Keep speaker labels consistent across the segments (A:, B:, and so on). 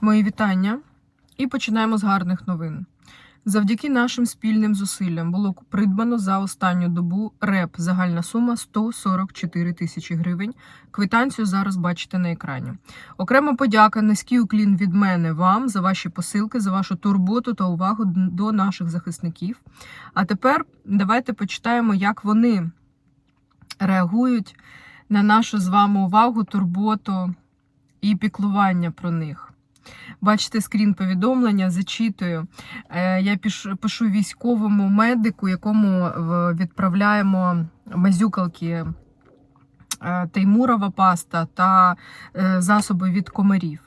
A: Мої вітання. І починаємо з гарних новин. Завдяки нашим спільним зусиллям було придбано за останню добу РЕП. Загальна сума 144 тисячі гривень. Квитанцію зараз бачите на екрані. Окрема подяка, низький уклін від мене вам за ваші посилки, за вашу турботу та увагу до наших захисників. А тепер давайте почитаємо, як вони реагують на нашу з вами увагу, турботу і піклування про них. Бачите скрін повідомлення, зачитую. Е, Я пишу, військовому медику, якому е, відправляємо мазюкалки е, Теймурова паста та засоби від комарів.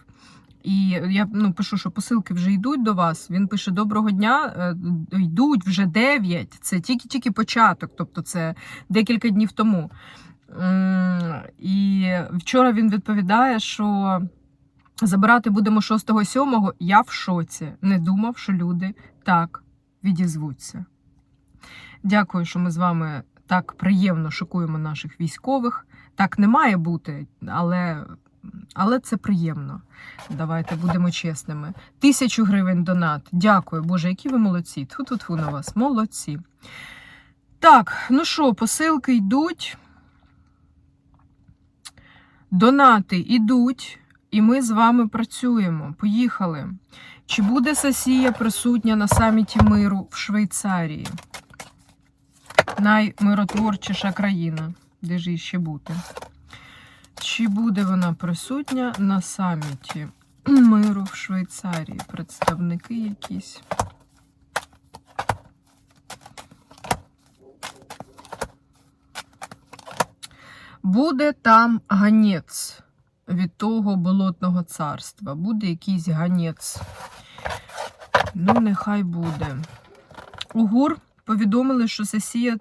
A: І я ну, пишу, що посилки вже йдуть до вас. Він пише: Доброго дня, йдуть вже 9. Це тільки-тільки початок, тобто це декілька днів тому. І вчора він відповідає, що забирати будемо 6-7. Я в шоці. Не думав, що люди так відізвуться. Дякую, що ми з вами так приємно шокуємо наших військових. Так не має бути, але, але це приємно. Давайте будемо чесними. Тисячу гривень донат. Дякую, Боже, які ви молодці. Тфу-тфу-тфу на вас. Молодці. Так, ну що, посилки йдуть. Донати йдуть, і ми з вами працюємо. Поїхали. Чи буде Сесія присутня на саміті миру в Швейцарії? Наймиротворчіша країна, де ж їй ще бути? Чи буде вона присутня на саміті миру в Швейцарії? Представники якісь? Буде там ганець від того болотного царства. Буде якийсь ганець. Ну, нехай буде. УГУР повідомили, що, сесія,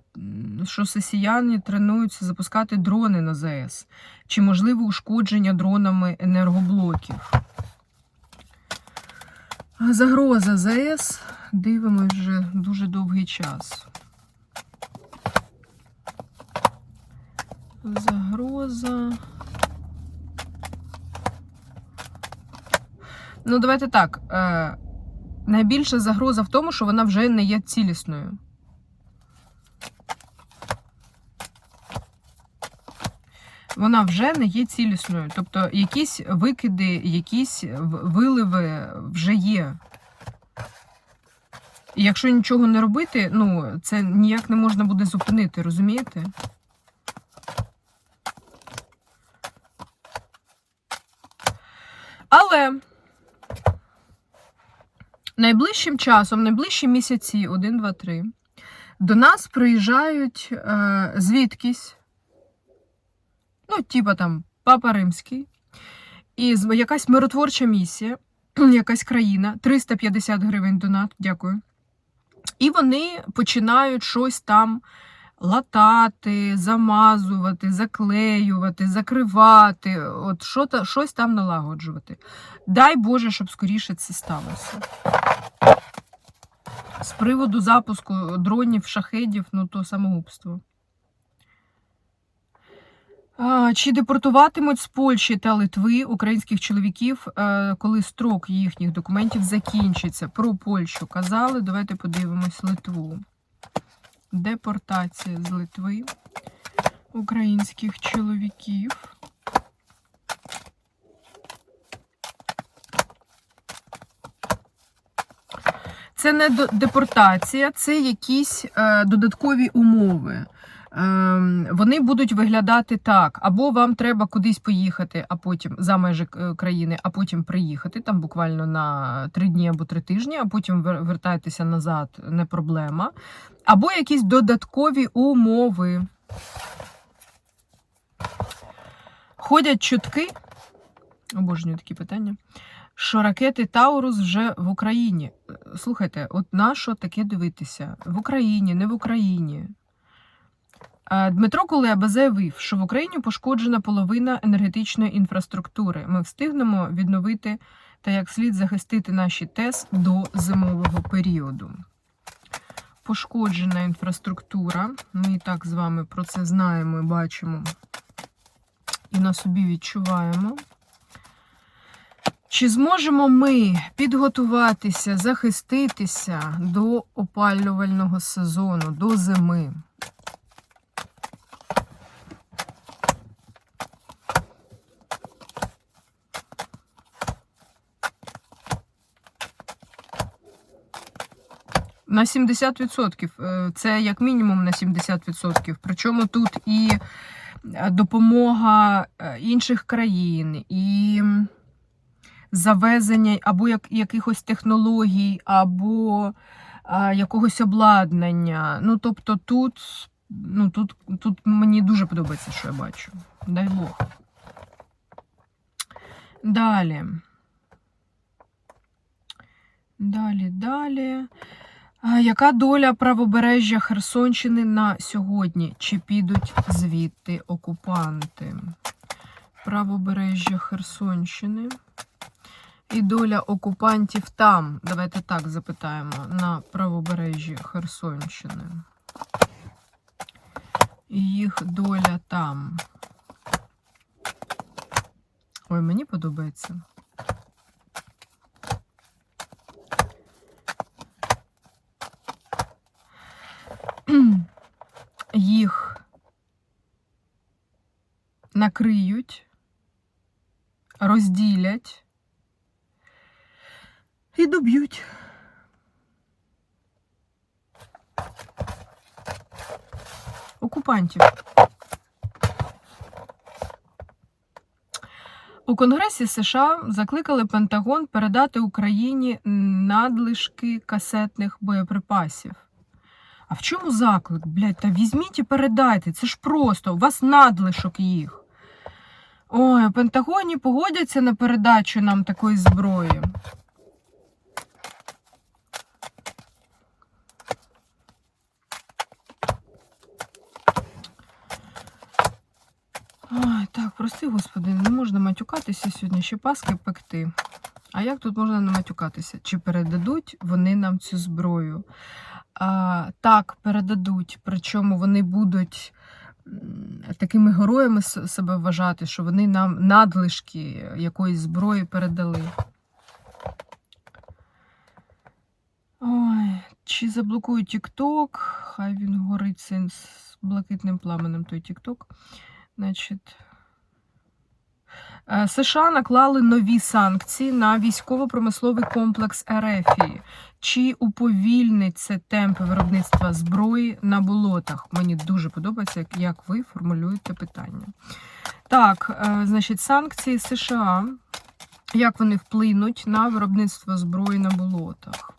A: що сесіяни тренуються запускати дрони на ЗС. Чи можливе ушкодження дронами енергоблоків? Загроза ЗС. Дивимось вже дуже довгий час. Загроза. Ну, давайте так. Е, найбільша загроза в тому, що вона вже не є цілісною. Вона вже не є цілісною. Тобто якісь викиди, якісь виливи вже є. І якщо нічого не робити, ну, це ніяк не можна буде зупинити, розумієте? Але найближчим часом, найближчі місяці, 1, 2, 3, до нас приїжджають е, звідкись, ну, типа там Папа Римський, і якась миротворча місія, якась країна, 350 гривень донат, дякую. І вони починають щось там латати, замазувати, заклеювати, закривати, от що щось там налагоджувати. Дай Боже, щоб скоріше це сталося. З приводу запуску дронів, шахедів, ну то самогубство. Чи депортуватимуть з Польщі та Литви українських чоловіків, е, коли строк їхніх документів закінчиться? Про Польщу казали. Давайте подивимось Литву. Депортація з Литви українських чоловіків. Це не депортація, це якісь е, додаткові умови. Ем, вони будуть виглядати так: або вам треба кудись поїхати, а потім за межі е, країни, а потім приїхати там буквально на три дні або три тижні, а потім вертайтеся назад, не проблема. Або якісь додаткові умови. Ходять чутки, обожнюю такі питання, що ракети Таурус вже в Україні. Слухайте, от на що таке дивитися? В Україні, не в Україні. Дмитро Кулеба заявив, що в Україні пошкоджена половина енергетичної інфраструктури. Ми встигнемо відновити та як слід захистити наші ТЕС до зимового періоду. Пошкоджена інфраструктура. Ми і так з вами про це знаємо і бачимо і на собі відчуваємо. Чи зможемо ми підготуватися, захиститися до опалювального сезону, до зими? На 70%. Е, Це як мінімум на 70%. Причому тут і е, допомога е, інших країн, і завезення або як, якихось технологій, або а, якогось обладнання. Ну, тобто тут, ну, тут, тут мені дуже подобається, що я бачу. Дай Бог. Далі. Далі, далі. А яка доля правобережжя Херсонщини на сьогодні? Чи підуть звідти окупанти? Правобережжя Херсонщини. І доля окупантів там. Давайте так запитаємо на правобережжі Херсонщини. Їх доля там. Ой, мені подобається. Їх накриють, розділять і доб'ють. Окупантів. У Конгресі США закликали Пентагон передати Україні надлишки касетних боєприпасів. А в чому заклик? Блядь, та візьміть і передайте. Це ж просто, у вас надлишок їх. Ой, у Пентагоні погодяться на передачу нам такої зброї. Ой, так, прости, господи, не можна матюкатися сьогодні, ще паски пекти. А як тут можна не матюкатися? Чи передадуть вони нам цю зброю? А, так, передадуть. Причому вони будуть такими героями себе вважати, що вони нам надлишки якоїсь зброї передали. Ой, чи заблокують TikTok? Хай він горить з блакитним пламенем той TikTok. Значить. Е, США наклали нові санкції на військово-промисловий комплекс Ерефії. Чи уповільнить це темпи виробництва зброї на болотах? Мені дуже подобається, як- як ви формулюєте питання. Так, е, значить, санкції США. Як вони вплинуть на виробництво зброї на болотах?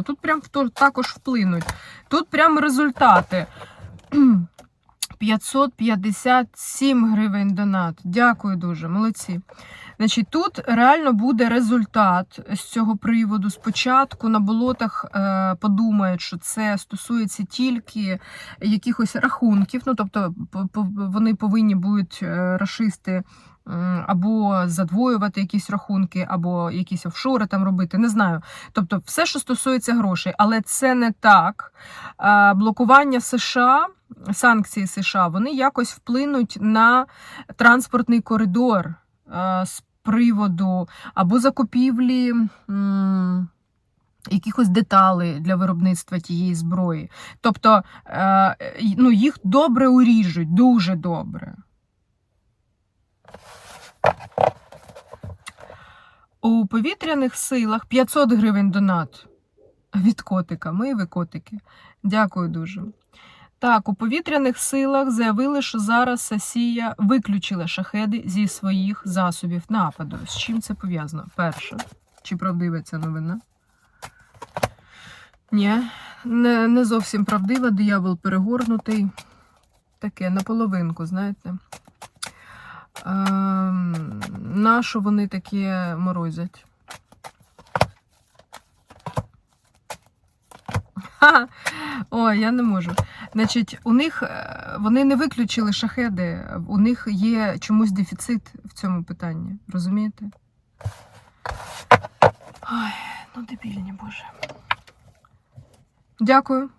A: Тут прям також вплинуть. Тут прям результати. 557 гривень донат. Дякую дуже, молодці. Значить, тут реально буде результат з цього приводу. Спочатку на болотах е, подумають, що це стосується тільки якихось рахунків. Ну, тобто, вони повинні будуть е, рашисти або задвоювати якісь рахунки, або якісь офшори там робити. Не знаю. Тобто, все, що стосується грошей, але це не так. Е, Блокування США, санкції США, вони якось вплинуть на транспортний коридор е, з приводу або закупівлі. Якихось деталей для виробництва тієї зброї. Тобто е, ну, їх добре уріжуть, дуже добре. У повітряних силах 500 гривень донат від котика. Ми ви котики. Дякую дуже. Так, у повітряних силах заявили, що зараз Росія виключила шахеди зі своїх засобів нападу. З чим це пов'язано? Перше, чи правдива ця новина? Ні, не, не зовсім правдива. Диявол перегорнутий. Таке наполовинку, знаєте. Ем, на що вони таке морозять? Ой, я не можу. Значить, у них е, вони не виключили шахеди, у них є чомусь дефіцит в цьому питанні. Розумієте? Ой, ну дебільні, боже. Дякую.